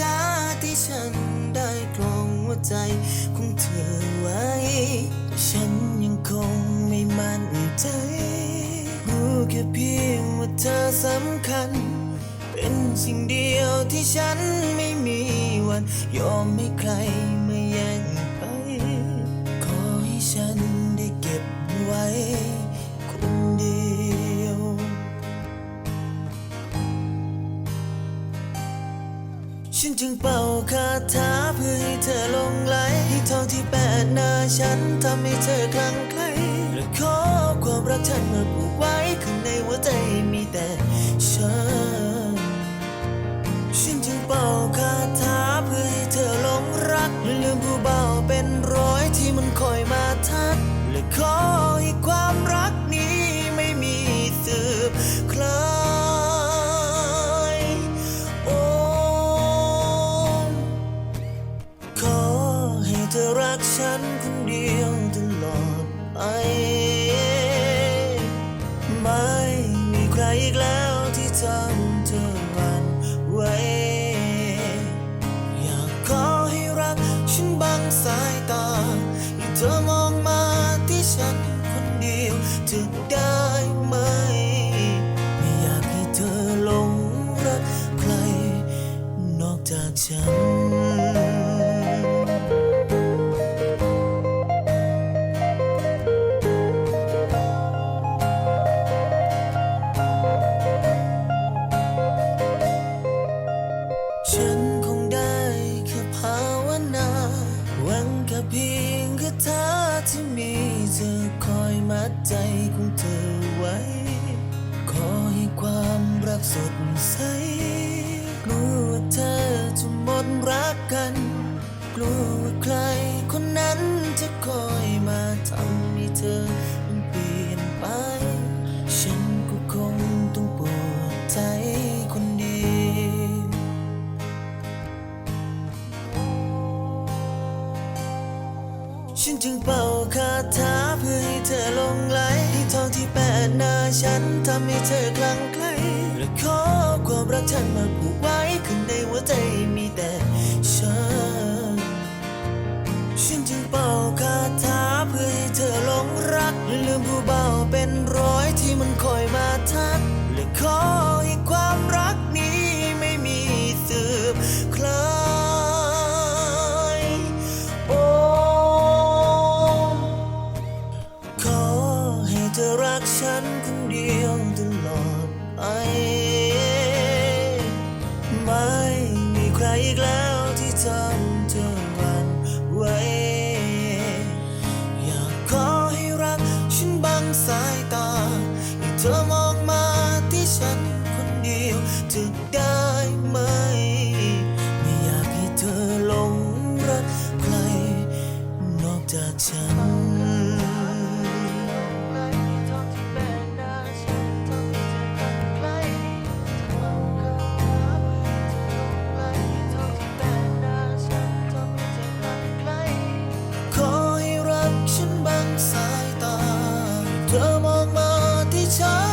ช้าที่ฉันได้กลองหัวใจของเธอไว้ ฉันยังคงไม่มั่นใจ รู้แค่เพียงว่าเธอสำคัญ เป็นสิ่งเดียวที่ฉันไม่มีวัน ยอมให้ใครมาแย่งไป ขอให้ฉันได้เก็บไว้ ฉันจึงเป่าคาถาเพื่อให้เธอลงไหลให้ทองที่แปดหน้าฉันทำให้เธอคลั่งไคล้และขอความรักฉันมาผูกไว้ข้างในหัวใจมีแต่ฉัน แล้วที่ทำเธอมันไว้ อยากขอให้รักฉันบังสายตาอย่าเธอ ยงคาที่มีเธอคอยมัดใจของเธอไว้ ขอให้ความรักสดใส ฉันจึงเป่าคาถาเพื่อให้เธอลงไหลให้ทองที่แปดหน้าฉันทำให้เธอคลั่งไคล้และขอความรักฉันมาผูกไว้ข้างในหัวใจมีแต่ฉัน ฉันจึงเป่าคาถาเพื่อให้เธอลงรักและลืมผู้เบาเป็นร้อยที่มันคอยมาทักและขอ แ time.